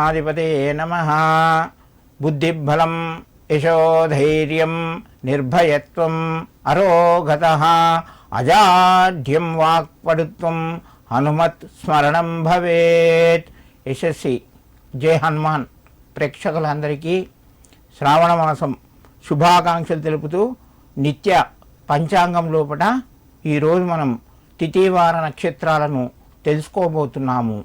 శ్రీఘనాధిపతే నమ. బుద్ధిబలం యశోధైర్యం నిర్భయత్వం అరోగత. అజాఢ్యం వాక్పడుత్వం హనుమత్ స్మరణం భవేత్. యశస్వి. జై హనుమాన్. ప్రేక్షకులందరికీ శ్రావణ మాసం శుభాకాంక్షలు తెలుపుతూ నిత్య పంచాంగం లోపల ఈరోజు మనం తిథివార నక్షత్రాలను తెలుసుకోబోతున్నాము.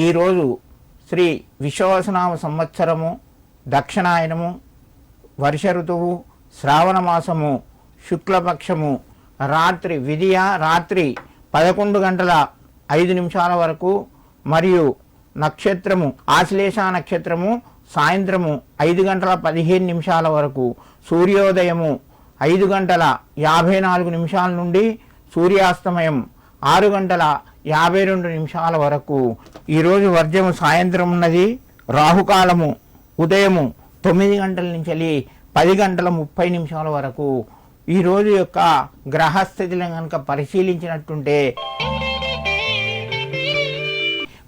ఈరోజు శ్రీ విశ్వాసనామ సంవత్సరము దక్షిణాయనము వర్ష ఋతువు శ్రావణ మాసము శుక్లపక్షము రాత్రి విధియ రాత్రి పదకొండు గంటల ఐదు నిమిషాల వరకు మరియు నక్షత్రము ఆశ్లేష నక్షత్రము సాయంత్రము ఐదు గంటల పదిహేను నిమిషాల వరకు సూర్యోదయము ఐదు గంటల యాభై నాలుగు నిమిషాల నుండి సూర్యాస్తమయం ఆరు గంటల యాభై రెండు నిమిషాల వరకు. ఈరోజు వర్జము సాయంత్రం ఉన్నది. రాహుకాలము ఉదయము తొమ్మిది గంటల నుంచి పది గంటల ముప్పై నిమిషాల వరకు. ఈ రోజు యొక్క గ్రహస్థితిని కనుక పరిశీలించినట్టుంటే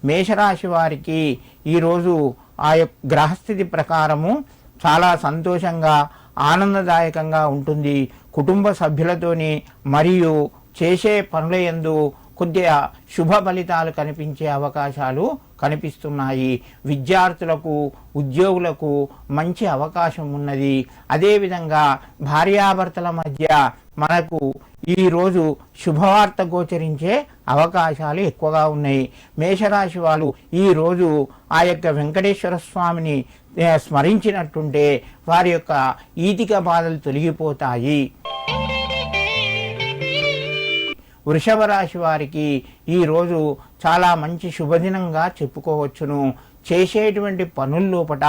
మేషరాశి వారికి ఈరోజు ఆ యొక్క గ్రహస్థితి ప్రకారము చాలా సంతోషంగా ఆనందదాయకంగా ఉంటుంది. కుటుంబ సభ్యులతోని మరియు చేసే పనుల యందు కొద్దిగా శుభ ఫలితాలు కనిపించే అవకాశాలు కనిపిస్తున్నాయి. విద్యార్థులకు ఉద్యోగులకు మంచి అవకాశం ఉన్నది. అదేవిధంగా భార్యాభర్తల మధ్య మనకు ఈరోజు శుభవార్త గోచరించే అవకాశాలు ఎక్కువగా ఉన్నాయి. మేషరాశి వాళ్ళు ఈరోజు ఆ యొక్క వెంకటేశ్వర స్వామిని స్మరించినట్టుంటే వారి యొక్క ఈతిక బాధలు తొలగిపోతాయి. వృషభ రాశి వారికి ఈరోజు చాలా మంచి శుభదినంగా చెప్పుకోవచ్చును. చేసేటువంటి పనుల్లోపట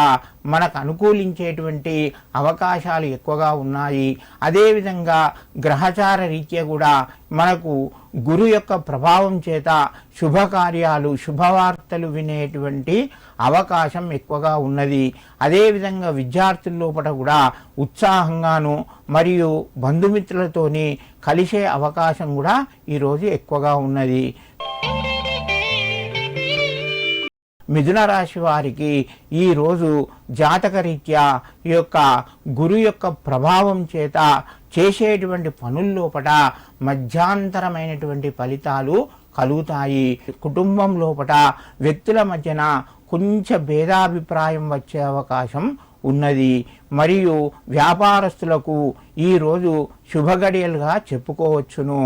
మనకు అనుకూలించేటువంటి అవకాశాలు ఎక్కువగా ఉన్నాయి. అదేవిధంగా గ్రహచార రీత్యా కూడా మనకు గురు యొక్క ప్రభావం చేత శుభకార్యాలు శుభవార్తలు వినేటువంటి అవకాశం ఎక్కువగా ఉన్నది. అదేవిధంగా విద్యార్థుల లోపల కూడా ఉత్సాహంగాను మరియు బంధుమిత్రులతోని కలిసే అవకాశం కూడా ఈరోజు ఎక్కువగా ఉన్నది. మిథున రాశి వారికి ఈరోజు జాతక రీత్యా ఈ యొక్క గురు యొక్క ప్రభావం చేత చేసేటువంటి పనుల్లోపట మధ్యాంతరమైనటువంటి ఫలితాలు కలుగుతాయి. కుటుంబం లోపట వ్యక్తుల మధ్యన కొంచెం భేదాభిప్రాయం వచ్చే అవకాశం ఉన్నది. మరియు వ్యాపారస్తులకు ఈరోజు శుభగడియలుగా చెప్పుకోవచ్చును.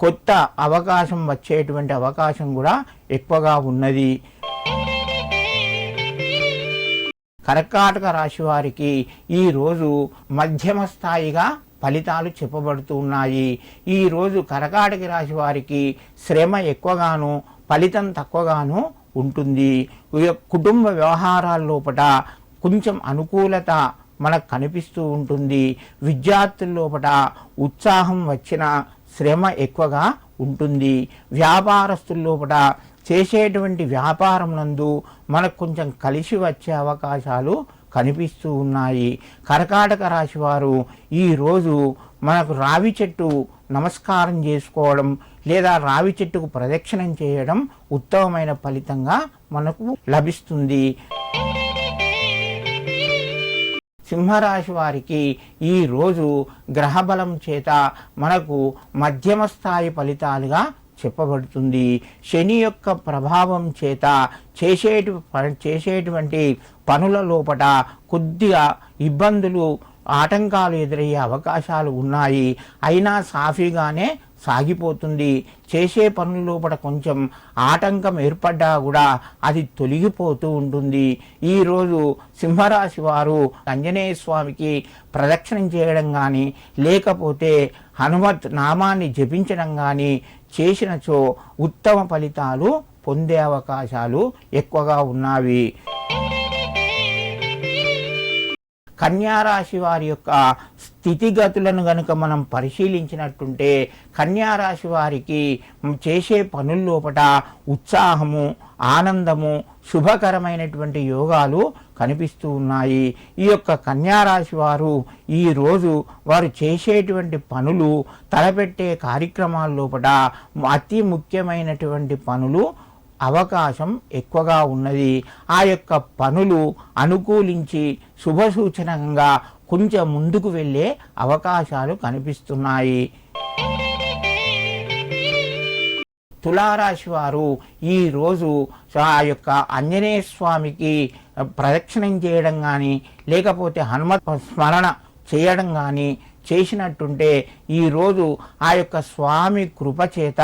కొత్త అవకాశం వచ్చేటువంటి అవకాశం కూడా ఎక్కువగా ఉన్నది. కర్కాటక రాశి వారికి ఈరోజు మధ్యమ స్థాయిగా ఫలితాలు చెప్పబడుతూ ఉన్నాయి. ఈరోజు కర్కాటక రాశి వారికి శ్రమ ఎక్కువగాను ఫలితం తక్కువగాను ఉంటుంది. ఈ యొక్క కుటుంబ వ్యవహారాల లోపల కొంచెం అనుకూలత మనకు కనిపిస్తూ ఉంటుంది. విద్యార్థుల లోపల ఉత్సాహం వచ్చిన శ్రమ ఎక్కువగా ఉంటుంది. వ్యాపారస్తుల లోపల చేసేటువంటి వ్యాపారం నందు మనకు కొంచెం కలిసి వచ్చే అవకాశాలు కనిపిస్తూ ఉన్నాయి. కర్కాటక రాశి వారు ఈరోజు మనకు రావి చెట్టు నమస్కారం చేసుకోవడం లేదా రావి చెట్టుకు ప్రదక్షిణం చేయడం ఉత్తమమైన ఫలితంగా మనకు లభిస్తుంది. సింహరాశి వారికి ఈ రోజు గ్రహబలం చేత మనకు మధ్యమ స్థాయి ఫలితాలుగా చెప్పబడుతుంది. శని యొక్క ప్రభావం చేత చేసేటు చేసేటువంటి పనుల లోపట కొద్దిగా ఇబ్బందులు ఆటంకాలు ఎదురయ్యే అవకాశాలు ఉన్నాయి. అయినా సాఫీగానే సాగిపోతుంది. చేసే పనుల లోపల కొంచెం ఆటంకం ఏర్పడ్డా కూడా అది తొలగిపోతూ ఉంటుంది. ఈరోజు సింహరాశి వారు ఆంజనేయ స్వామికి ప్రదక్షిణం చేయడం కానీ లేకపోతే హనుమత్ నామాన్ని జపించడం కానీ చేసినచో ఉత్తమ ఫలితాలు పొందే అవకాశాలు ఎక్కువగా ఉన్నవి. కన్యారాశి వారి యొక్క స్థితిగతులను గనుక మనం పరిశీలించినట్టుంటే కన్యారాశి వారికి చేసే పనుల్లోపట ఉత్సాహము ఆనందము శుభకరమైనటువంటి యోగాలు కనిపిస్తూ ఉన్నాయి. ఈ యొక్క కన్యారాశి వారు ఈరోజు వారు చేసేటువంటి పనులు తలపెట్టే కార్యక్రమాల లోపల అతి ముఖ్యమైనటువంటి పనులు అవకాశం ఎక్కువగా ఉన్నది. ఆ యొక్క పనులు అనుకూలించి శుభసూచనంగా కొంచెం ముందుకు వెళ్ళే అవకాశాలు కనిపిస్తున్నాయి. తులారాశి వారు ఈరోజు ఆ యొక్క ఆంజనేయ స్వామికి ప్రదక్షిణం చేయడం కానీ లేకపోతే హనుమత్ స్మరణ చేయడం కానీ చేసినట్టుంటే ఈరోజు ఆ యొక్క స్వామి కృప చేత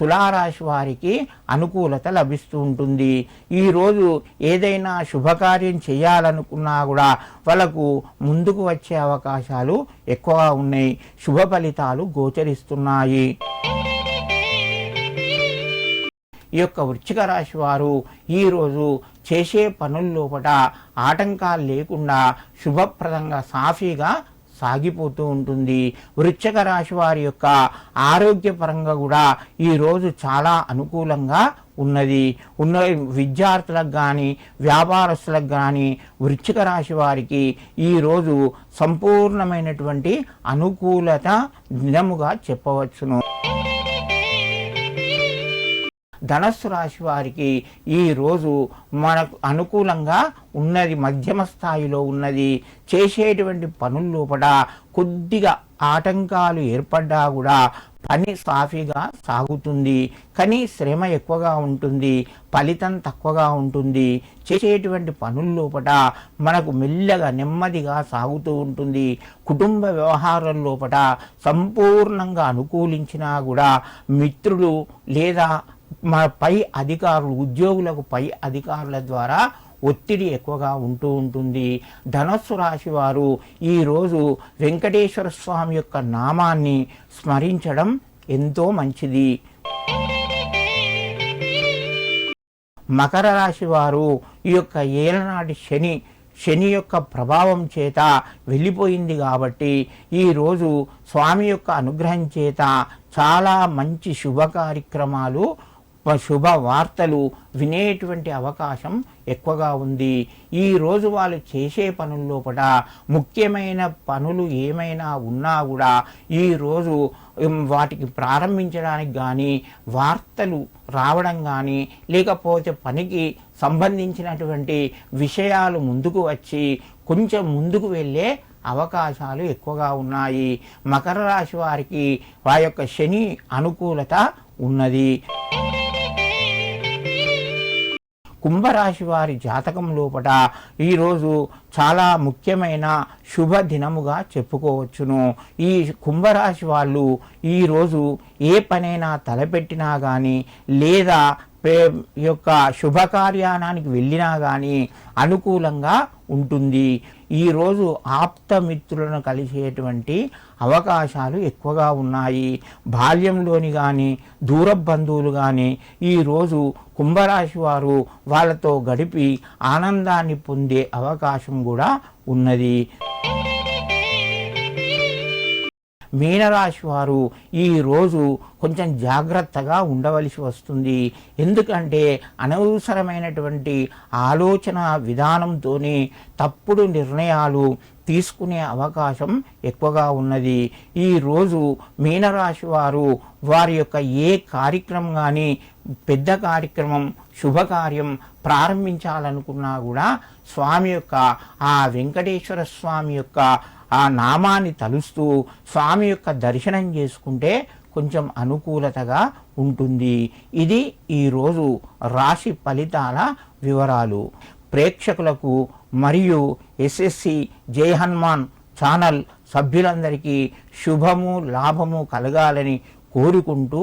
తులారాశి వారికి అనుకూలత లభిస్తూ ఉంటుంది. ఈరోజు ఏదైనా శుభకార్యం చేయాలనుకున్నా కూడా వాళ్ళకు ముందుకు వచ్చే అవకాశాలు ఎక్కువగా ఉన్నాయి. శుభ ఫలితాలు గోచరిస్తున్నాయి. ఈ యొక్క వృచ్చిక రాశి వారు ఈరోజు చేసే పనుల లోపల ఆటంకాలు లేకుండా శుభప్రదంగా సాఫీగా సాగిపోతూ ఉంటుంది. వృశ్చిక రాశి వారి యొక్క ఆరోగ్యపరంగా కూడా ఈరోజు చాలా అనుకూలంగా ఉన్నది. ఉన్న విద్యార్థులకు కానీ వ్యాపారస్తులకు కానీ వృశ్చిక రాశి వారికి ఈరోజు సంపూర్ణమైనటువంటి అనుకూలత దినముగా చెప్పవచ్చును. ధనస్సు రాశి వారికి ఈరోజు మనకు అనుకూలంగా ఉన్నది మధ్యమ స్థాయిలో ఉన్నది. చేసేటువంటి పనుల లోపల కొద్దిగా ఆటంకాలు ఏర్పడ్డా కూడా పని సాఫీగా సాగుతుంది. కానీ శ్రమ ఎక్కువగా ఉంటుంది. ఫలితం తక్కువగా ఉంటుంది. చేసేటువంటి పనుల లోపల మనకు మెల్లగా నెమ్మదిగా సాగుతూ ఉంటుంది. కుటుంబ వ్యవహారం లోపల సంపూర్ణంగా అనుకూలించినా కూడా మిత్రులు లేదా మా పై అధికారులు ఉద్యోగులకు పై అధికారుల ద్వారా ఒత్తిడి ఎక్కువగా ఉంటూ ఉంటుంది. ధనస్సు రాశి వారు ఈరోజు వెంకటేశ్వర స్వామి యొక్క నామాన్ని స్మరించడం ఎంతో మంచిది. మకర రాశి వారు ఈ యొక్క ఏలనాటి శని శని యొక్క ప్రభావం చేత వెళ్ళిపోయింది కాబట్టి ఈరోజు స్వామి యొక్క అనుగ్రహం చేత చాలా మంచి శుభ కార్యక్రమాలు శుభ వార్తలు వినేటువంటి అవకాశం ఎక్కువగా ఉంది. ఈ రోజు వాళ్ళు చేసే పనుల్లో కూడా ముఖ్యమైన పనులు ఏమైనా ఉన్నా కూడా ఈరోజు వాటికి ప్రారంభించడానికి కానీ వార్తలు రావడం కానీ లేకపోతే పనికి సంబంధించినటువంటి విషయాలు ముందుకు వచ్చి కొంచెం ముందుకు వెళ్ళే అవకాశాలు ఎక్కువగా ఉన్నాయి. మకర రాశి వారికి వారి యొక్క శని అనుకూలత ఉన్నది. కుంభరాశి వారి జాతకం లోపల ఈరోజు చాలా ముఖ్యమైన శుభ దినముగా చెప్పుకోవచ్చును. ఈ కుంభరాశి వాళ్ళు ఈరోజు ఏ పనైనా తలపెట్టినా కానీ లేదా యొక్క శుభకార్యానానికి వెళ్ళినా కానీ అనుకూలంగా ఉంటుంది. ఈరోజు ఆప్తమిత్రులను కలిసేటువంటి అవకాశాలు ఎక్కువగా ఉన్నాయి. బాల్యంలోని కానీ దూర బంధువులు కానీ ఈరోజు కుంభరాశి వారు వాళ్ళతో గడిపి ఆనందాన్ని పొందే అవకాశం కూడా ఉన్నది. మీనరాశి వారు ఈరోజు కొంచెం జాగ్రత్తగా ఉండవలసి వస్తుంది. ఎందుకంటే అనవసరమైనటువంటి ఆలోచన విధానంతోనే తప్పుడు నిర్ణయాలు తీసుకునే అవకాశం ఎక్కువగా ఉన్నది. ఈరోజు మీనరాశి వారు వారి యొక్క ఏ కార్యక్రమం కానీ పెద్ద కార్యక్రమం శుభకార్యం ప్రారంభించాలనుకున్నా కూడా స్వామి యొక్క ఆ వెంకటేశ్వర స్వామి యొక్క ఆ నామాన్ని తలుస్తూ స్వామి యొక్క దర్శనం చేసుకుంటే కొంచెం అనుకూలతగా ఉంటుంది. ఇది ఈరోజు రాశి ఫలితాల వివరాలు. ప్రేక్షకులకు మరియు ఎస్ఎస్సి జై హనుమాన్ ఛానల్ సభ్యులందరికీ శుభము లాభము కలగాలని కోరుకుంటూ